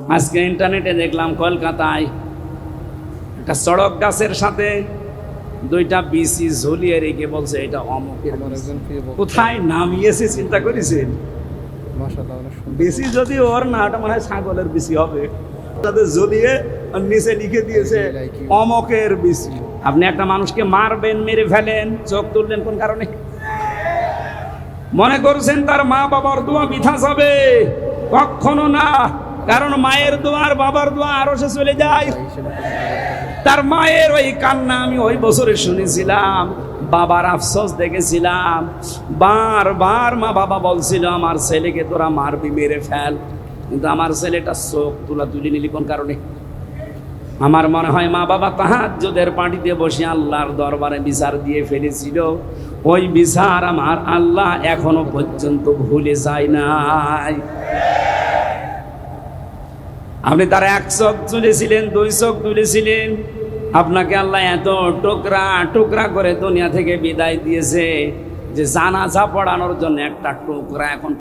আজকে ইন্টারনেটে দেখলাম কলকাতায় একটা সড়ক গাছের সাথে দুইটা বিসি ঝুলিয়ে রেখে বলছে এটা অমুকের কোথায় নামিয়েছে চিন্তা করেছেন? বিসি যদি ওর না ওটা মনে হয় ছাগলের বিসি হবে। তাদের ঝুলিয়ে নিচে লিখে দিয়েছে অমকের বিসি আপনি একটা মানুষকে মারবেন মেরে ফেলেন চোখ তুললেন কোন কারণে? মনে করছেন তার মা বাবার দোয়া বিথা যাবে? কখনো না। কারণ মায়ের দোয়া আর বাবার দোয়া আরও সে চলে যায়। তার মায়ের ওই কান্না আমি ওই বছরে শুনেছিলাম, বাবার আফসোস দেখেছিলাম, বারবার মা বাবা বলছিল, আমার ছেলেকে তোরা মারবি, মেরে ফেল। কিন্তু আমার ছেলেটা চোখ তুলা তুলে নিলি কোন কারণে? আমার মনে হয় মা বাবা তাহাজ্জুদের পার্টিতে বসে আল্লাহর দরবারে বিচার দিয়ে ফেলেছিল। ওই বিচার আমার আল্লাহ এখনও পর্যন্ত ভুলে যায় নাই। আপনি তার এক চোখ তুলেছিলেন, দুই চোখ তুলেছিলেন। আপনাকে আল্লাহ এত টুকরা টুকরা করে দুনিয়া থেকে বিদায় দিয়েছে যে জানাজা পড়ানোর জন্য একটা টুকরা এখন